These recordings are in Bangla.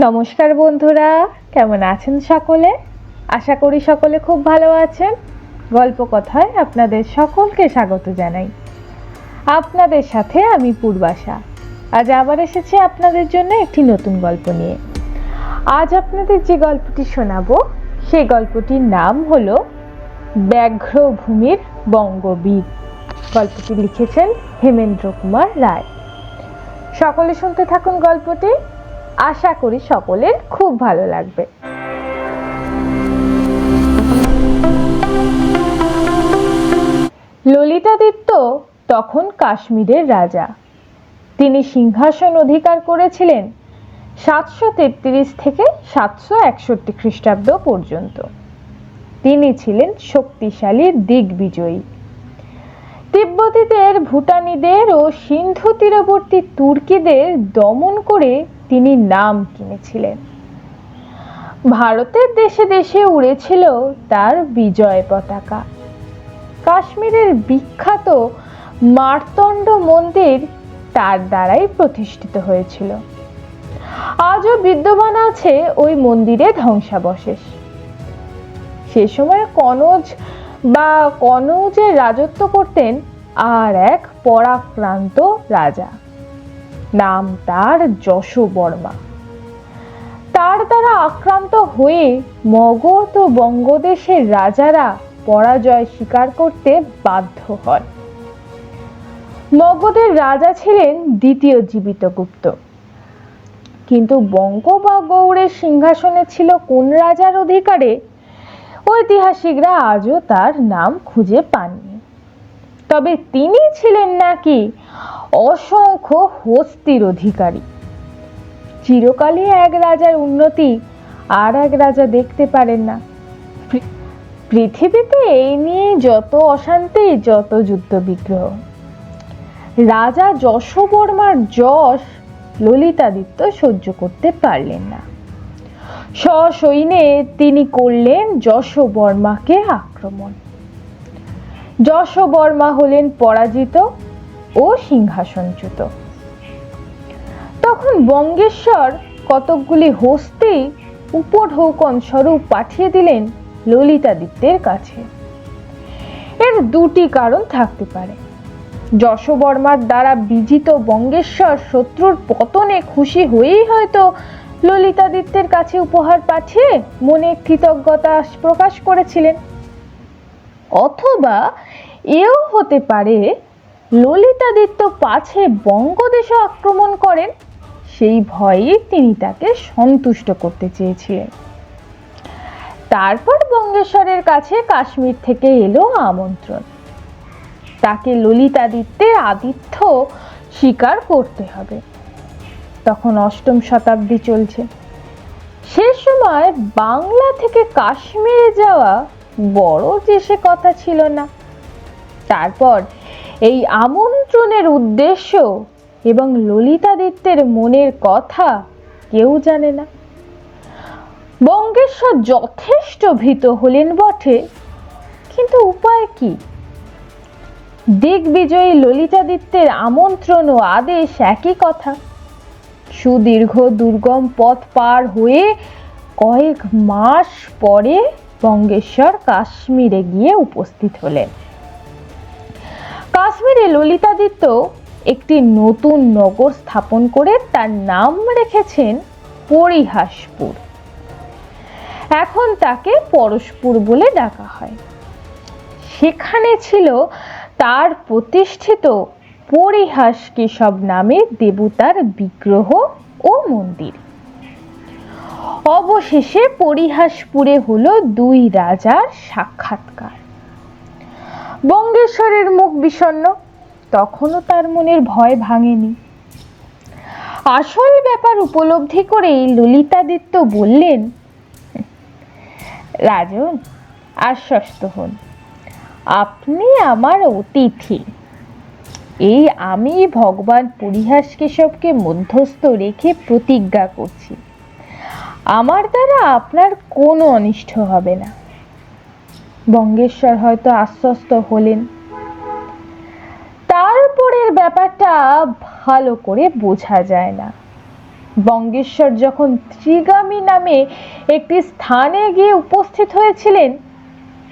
নমস্কার বন্ধুরা, কেমন আছেন সকলে? আশা করি সকলে খুব ভালো আছেন। গল্প কথায় আপনাদের সকলকে স্বাগত জানাই। আপনাদের সাথে আমি পূর্বাশা। আজ আবার এসেছি আপনাদের জন্য একটি নতুন গল্প নিয়ে। আজ আপনাদের যে গল্পটি শোনাবো, সেই গল্পটির নাম হলো ব্যাঘ্রভূমির বঙ্গবীর। গল্পটি লিখেছেন হেমেন্দ্র কুমার রায়। সকলে শুনতে থাকুন গল্পটি। আশা করি সকলের খুব ভালো লাগবে। ললিতাদিত্য তখন কাশ্মীরের রাজা। তিনি সিংহাসন অধিকার করেছিলেন সাতশো তেত্রিশ থেকে সাতশো একষট্টি খ্রিস্টাব্দ পর্যন্ত। তিনি ছিলেন শক্তিশালী দিগ্বিজয়ী। তিব্বতীদের ভুটানিদের ও সিন্ধু তীরবর্তী তুর্কিদের দমন করে তিনি নাম কিনেছিলেন। ভারতের দেশে দেশে উড়েছিল তার বিজয় পতাকা। কাশ্মীরের বিখ্যাত মার্তণ্ড মন্দির তার দ্বারাই প্রতিষ্ঠিত হয়েছিল। আজও বিদ্যমান আছে ওই মন্দিরে ধ্বংসাবশেষ। সে সময় কনজ বা কনৌজে রাজত্ব করতেন আর এক পরাক্রান্ত রাজা। নাম তার যশোবর্মা তার দ্বারা আক্রান্ত হয়ে মগধ ও বঙ্গদেশের রাজারা পরাজয় স্বীকার করতে বাধ্য হয় মগধের রাজা ছিলেন দ্বিতীয় জীবিত গুপ্ত। কিন্তু বঙ্গ বা গৌড়ের সিংহাসনে ছিল কোন রাজার অধিকারে? ঐতিহাসিকরা আজও তার নাম খুঁজে পাননি। তবে তিনি ছিলেন নাকি অসংখ্য হস্তির অধিকারী। চিরকালই এক রাজার উন্নতি আর এক রাজা দেখতে পারেন না। পৃথিবীতে এই নিয়ে যত অশান্তি, যত যুদ্ধ বিগ্রহ। রাজা যশোবর্মার যশ ললিতাদিত্য সহ্য করতে পারলেন না। সসৈন্যে তিনি করলেন যশোবর্মাকে আক্রমণ। যশোবর্মা হলেন পরাজিত ও সিংহাসনচ্যুত। তখন বঙ্গেশ্বর কতকগুলি হস্তি উপঢৌকন স্বরূপ পাঠিয়ে দিলেন ললিতাদিত্যের কাছে। এর দুটি কারণ থাকতে পারে। যশোবর্মার দ্বারা বিজিত বঙ্গেশ্বর শত্রুর পতনে খুশি হয়েই হয়তো ললিতাদিত্যের কাছে উপহার পাঠিয়ে মনে কৃতজ্ঞতা প্রকাশ করেছিলেন। অথবা এও হতে পারে ললিতাদিত্য পাছে বঙ্গদেশে আক্রমণ করেন, সেই ভয়ে তিনি তাকে সন্তুষ্ট করতে চেয়েছিলেন। তারপর বঙ্গেশ্বরের কাছে কাশ্মীর থেকে এলো আমন্ত্রণ। তাকে ললিতাদিত্যের আতিথ্য স্বীকার করতে হবে। তখন অষ্টম শতাব্দী চলছে। সে সময় বাংলা থেকে কাশ্মীরে যাওয়া বড় যে সে কথা ছিল না। তারপর এই আমন্ত্রণের উদ্দেশ্য এবং ললিতাদিত্যের মনের কথা কেউ জানে না। বঙ্গেশ্বর যথেষ্ট ভীত হলেন বটে, কিন্তু উপায় কি? দিগ্বিজয়ী ললিতাদিত্যের আমন্ত্রণ ও আদেশ একই কথা। সুদীর্ঘ দুর্গম পথ পার হয়ে কয়েক মাস পরে বঙ্গেশ্বর কাশ্মীরে গিয়ে উপস্থিত হলেন। কাশ্মীরে ললিতাদিত্য একটি নতুন নগর স্থাপন করে তার নাম রেখেছেন পরিহাসপুর। এখন তাকে পরশপুর বলে ডাকা হয়। সেখানে ছিল তার প্রতিষ্ঠিত পরিহাস কেশব নামে দেবতার বিগ্রহ ও মন্দির। অবশেষে পরিহাসপুরে হলো দুই রাজার সাক্ষাৎকার। বঙ্গেশ্বরের মুখ বিষণ্ণ তখনও তার মনের ভয় ভাঙেনি। আসল ব্যাপার উপলব্ধি করেই ললিতাদিত্য বললেন, রাজন, আশ্বস্ত হন, আপনি আমার অতিথি। এই আমি ভগবান পরিহাস কেশবকে মধ্যস্থ রেখে প্রতিজ্ঞা করছি। আমার দ্বারা আপনার কোনো অনিষ্ট হবে না। বঙ্গেশ্বর হয়তো আশ্বস্ত হলেন। তারপরের ব্যাপারটা ভালো করে বোঝা যায় না। বঙ্গেশ্বর যখন ত্রিগামী নামে একটি স্থানে গিয়ে উপস্থিত হয়েছিলেন,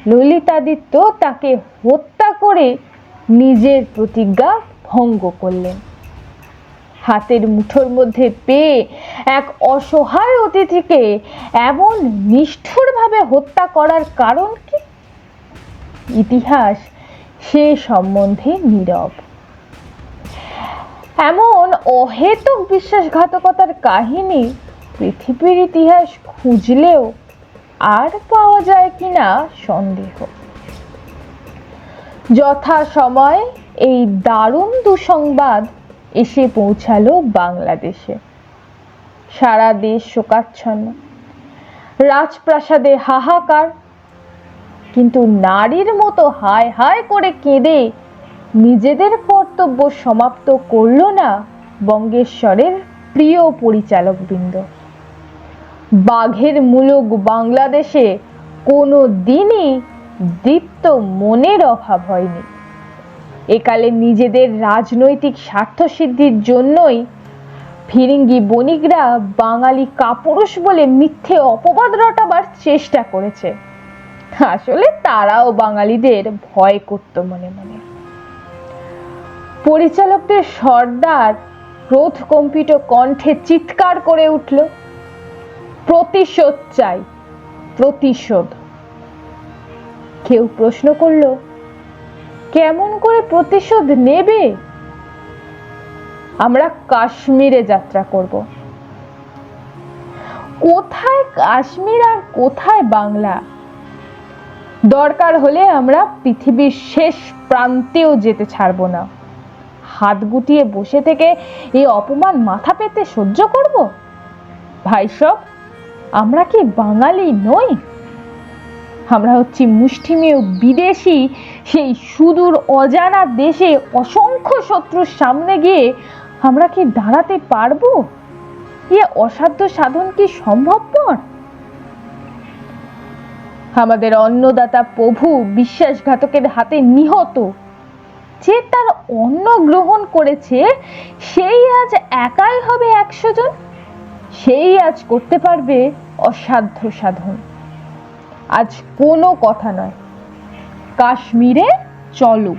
ললিতাদিত্য তাকে হত্যা করে নিজের প্রতিজ্ঞা ভঙ্গ করলেন। হাতের মুঠোর মধ্যে পেয়ে এক অসহায় অতিথিকে এমন নিষ্ঠুরভাবে হত্যা করার কারণ কি? ইতিহাস সে সম্বন্ধে নীরব। এমন অহেতুক বিশ্বাসঘাতকতার কাহিনী পৃথিবীর ইতিহাস খুঁজলেও আর পাওয়া যায় কিনা সন্দেহ। যথা সময় এই দারুণ দুঃসংবাদ এসে পৌঁছালো বাংলাদেশে। সারা দেশ শোকাচ্ছন্ন। রাজপ্রাসাদে হাহাকার, কিন্তু নারীর মতো হায় হায় করে কেঁদে নিজেদের কর্তব্য সমাপ্ত করল না বঙ্গেশ্বরের প্রিয় পরিচালকবৃন্দ। বাঘের মুলুক বাংলাদেশে কোনো দিনই দীপ্ত মনের অভাব হয়নি। একালে নিজেদের রাজনৈতিক স্বার্থসিদ্ধির জন্যই ফিরিঙ্গি বণিকরা বাঙালি কাপুরুষ বলে মিথ্যে অপবাদ রটাবার চেষ্টা করেছে। আসলে তারাও বাঙালিদের ভয় করত মনে মনে। পরিচালকদের সর্দার ক্রোধ কম্পিত কণ্ঠে চিৎকার করে উঠল, প্রতিশোধ চাই, প্রতিশোধ। কেউ প্রশ্ন করল, কেমন করে প্রতিশোধ নেবে? আমরা কাশ্মীরে যাত্রা করব। কোথায় কাশ্মীর আর কোথায় বাংলা? দরকার হলে আমরা পৃথিবীর শেষ প্রান্তেও যেতে ছাড়ব না। হাত গুটিয়ে বসে থেকে এই অপমান মাথা পেতে সহ্য করব? ভাই সব, আমরা কি বাঙালি নই? আমরা হচ্ছি মুষ্টিমেয় বিদেশি, সেই সুদূর অজানা দেশে অসংখ্য শত্রুর সামনে গিয়ে আমরা কি দাঁড়াতে পারব? এ অসাধ্য সাধন কি সম্ভবপর? আমাদের অন্নদাতা প্রভু বিশ্বাসঘাতকের হাতে নিহত। যে তার অন্ন গ্রহণ করেছে, সেই আজ একাই হবে একশো জন। সেই আজ করতে পারবে অসাধ্য সাধন। আজ কোনো কথা নয়। কাশ্মীরে চলো।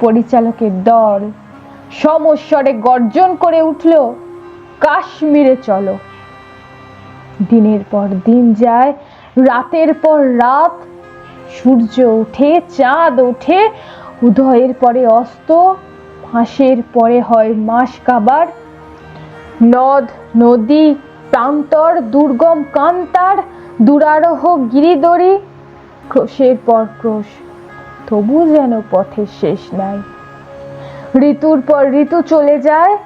পরিচালকের দল। সমস্বরে গর্জন করে উঠল, কাশ্মীরে চলো। দিনের পর দিন যায়, রাতের পর রাত। সূর্য ওঠে, চাঁদ ওঠে, উদয়ের পরে অস্ত মাসের পরে হয় মাস কাবার। নদ, নদী, প্রান্তর, দুর্গম কান্তার দুরারোহ গিরিদরি ক্রোশের পর ক্রোশ। তবু যেন পথের শেষ নাই। ঋতুর পর ঋতু চলে যায়,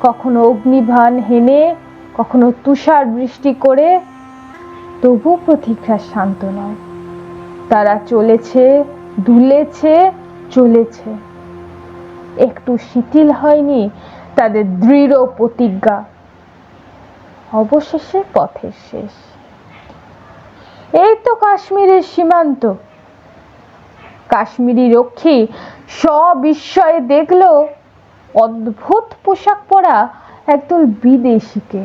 কখনো অগ্নিভান হেনে, কখনো তুষার বৃষ্টি করে তবু প্রতীক্ষা শান্ত নয়। তারা চলেছে, দুলেছে, চলেছে। একটু শিথিল হয়নি তাদের দৃঢ় প্রতিজ্ঞা। অবশেষে পথের শেষ। এই তো কাশ্মীরের সীমান্ত। কাশ্মীরি রক্ষী সবিস্ময়ে দেখল অদ্ভুত পোশাক পরা একদল বিদেশিকে।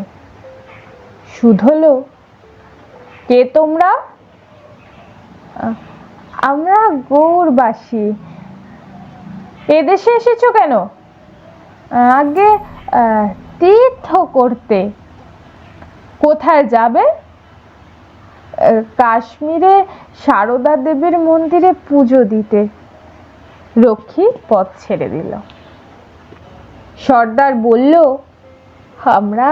শুধলো কে তোমরা? আমরা গৌরবাসী। এদেশে এসেছ কেন? আগে তীর্থ করতে। কোথায় যাবে? কাশ্মীরে সারদা দেবীর মন্দিরে পুজো দিতে রক্ষী পথ ছেড়ে দিল। সর্দার বলল, আমরা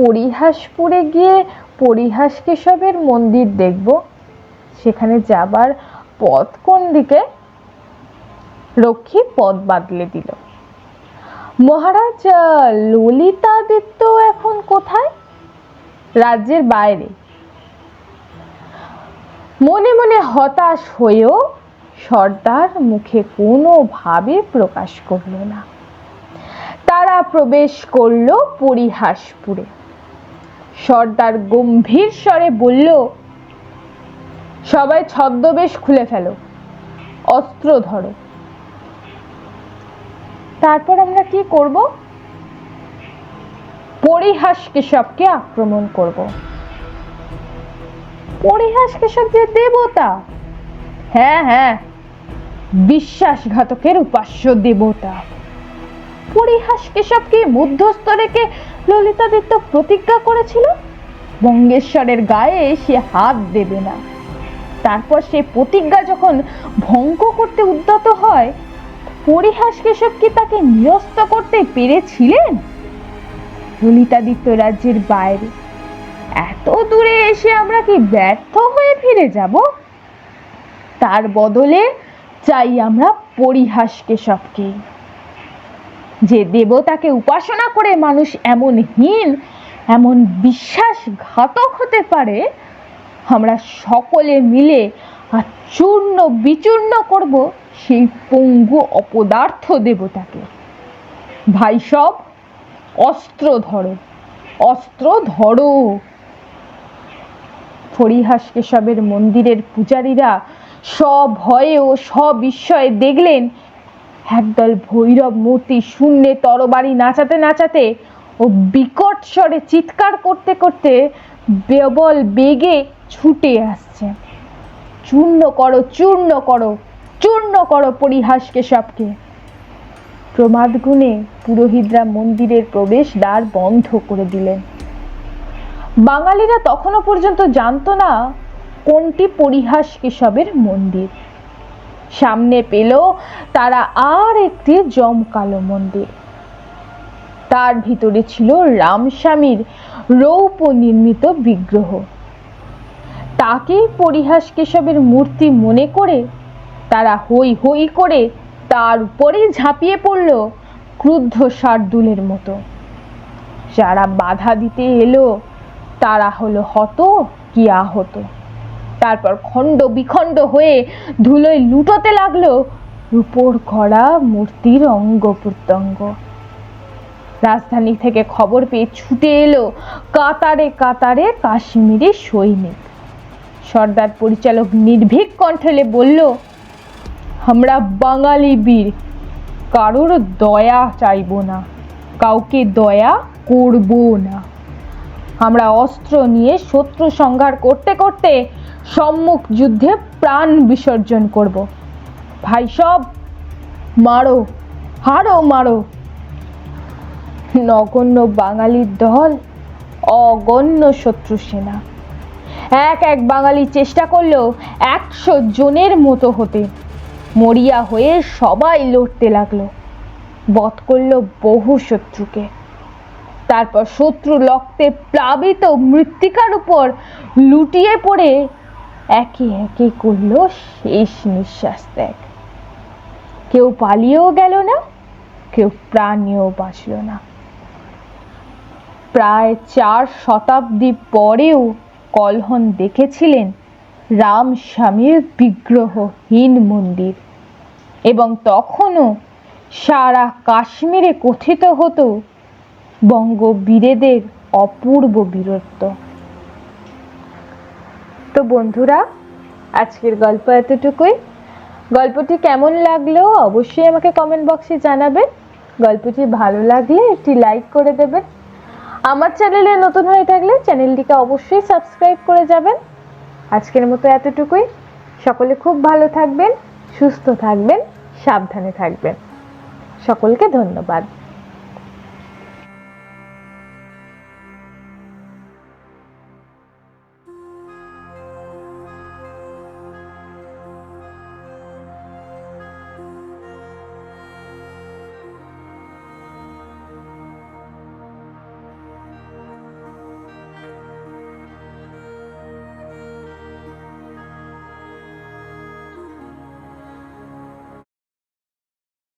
পরিহাসপুরে গিয়ে পরিহাস কেশবের মন্দির দেখব। সেখানে যাবার পথ কোন দিকে? রক্ষী পথ বাদলে দিল, মহারাজ, ললিতাদিত্য এখন কোথায়? রাজ্যের বাইরে। মনে মনে হতাশ হয়েও সর্দার মুখে কোনোভাবে প্রকাশ করল না। তারা প্রবেশ করল পরিহাসপুরে। সর্দার গম্ভীর স্বরে বলল, সবাই ছদ্মবেশ খুলে ফেলো, অস্ত্র ধরো। তারপর আমরা কি করব? পরিহাস কেশবকে আক্রমণ করব। পরিহাস কেশব যে দেবতা? হ্যাঁ হ্যাঁ বিশ্বাসঘাতকের উপাস্য দেবতা। পরিহাস কেশবকে মধ্যস্থ রেখে ললিতাদিত্য প্রতিজ্ঞা করেছিল? বঙ্গেশ্বরের গায়ে সে হাত দেবে না। তারপর সে প্রতিজ্ঞা যখন ভঙ্গ করতে উদ্যত হয়, পরিহাস কেশব কি তাকে নিরস্ত করতে পেরেছিলেন? ললিতাদিত্য রাজ্যের বাইরে। এত দূরে এসে আমরা কি ব্যর্থ হয়ে ফিরে যাব? তার বদলে চাই আমরা পরিহাস কেশবকে যে দেবতাকে উপাসনা করে মানুষ এমন হীন, এমন বিশ্বাসঘাতক হতে পারে, আমরা সকলে মিলে আর চূর্ণ বিচূর্ণ করব সেই পঙ্গু অপদার্থ দেবতাকে। ভাই সব, অস্ত্র ধরো অস্ত্র ধরো। ফরিহাস কেশবের মন্দিরের পূজারীরা সভয়ে ও সবিস্ময়ে দেখলেন, একদল ভৈরব মূর্তি শূন্যে তরবারি নাচাতে নাচাতে ও বিকট স্বরে চিৎকার করতে করতে বেবল বেগে ছুটে আসছে। চূর্ণ করো চূর্ণ করো চূর্ণ করো পরিহাস কেশবকে প্রমাদ গুণে পুরোহিতরা মন্দিরের প্রবেশ দ্বার বন্ধ করে দিলেন। বাঙালিরা তখনও পর্যন্ত জানতো না কোনটি পরিহাস কেশবের মন্দির। সামনে পেল তারা আর একটি জমকালো মন্দির। তার ভিতরে ছিল রামস্বামীর রৌপ নির্মিত বিগ্রহ। তাকে পরিহাস কেশবের মূর্তি মনে করে তারা হই হই করে তার উপরেই ঝাঁপিয়ে পড়ল ক্রুদ্ধ শার্দুলের মতো। যারা বাধা দিতে এলো তারা হলো হত, কি আহত। তারপর খণ্ড বিখণ্ড হয়ে ধুলোয় লুটোতে লাগল রূপোর করা মূর্তির অঙ্গ প্রত্যঙ্গ। রাজধানী থেকে খবর পেয়ে ছুটে এলো কাতারে কাতারে কাশ্মীরি সৈনিক। সর্দার পরিচালক নির্ভীক কণ্ঠলে বলল, আমরা বাঙালি বীর, কারোর দয়া চাইব না, কাউকে দয়া করব না। আমরা অস্ত্র নিয়ে শত্রু সংহার করতে করতে সম্মুখ যুদ্ধে প্রাণ বিসর্জন করব। ভাই সব, মারো, হারো, মারো। নগণ্য বাঙালির দল, অগণ্য শত্রু সেনা। এক এক বাঙালি চেষ্টা করল একশো জনের মতো হতে। মরিয়া হয়ে সবাই লড়তে লাগল। বধ করল বহু শত্রুকে। তারপর শত্রু রক্তে প্লাবিত মৃত্তিকার উপর লুটিয়ে পড়ে একে একে করল শেষ নিঃশ্বাস ত্যাগ। কেউ পালিয়েও গেল না, কেউ প্রাণেও বাঁচল না। প্রায় চার শতাব্দী পরেও কলহন দেখেছিলেন রাম স্বামীর বিগ্রহহীন মন্দির এবং তখনও সারা কাশ্মীরে কথিত হতো বঙ্গবীরেদের অপূর্ব বীরত্ব। তো বন্ধুরা, আজকের গল্প এতটুকুই। গল্পটি কেমন লাগল অবশ্যই আমাকে কমেন্ট বক্সে জানাবেন। গল্পটি ভালো লাগলে একটি লাইক করে দেবেন। আমার চ্যানেলে নতুন হয়ে থাকলে চ্যানেলটিকে অবশ্যই সাবস্ক্রাইব করে যাবেন। আজকের মতো এতটুকুই। সকলে খুব ভালো থাকবেন, সুস্থ থাকবেন, সাবধানে থাকবেন। সকলকে ধন্যবাদ।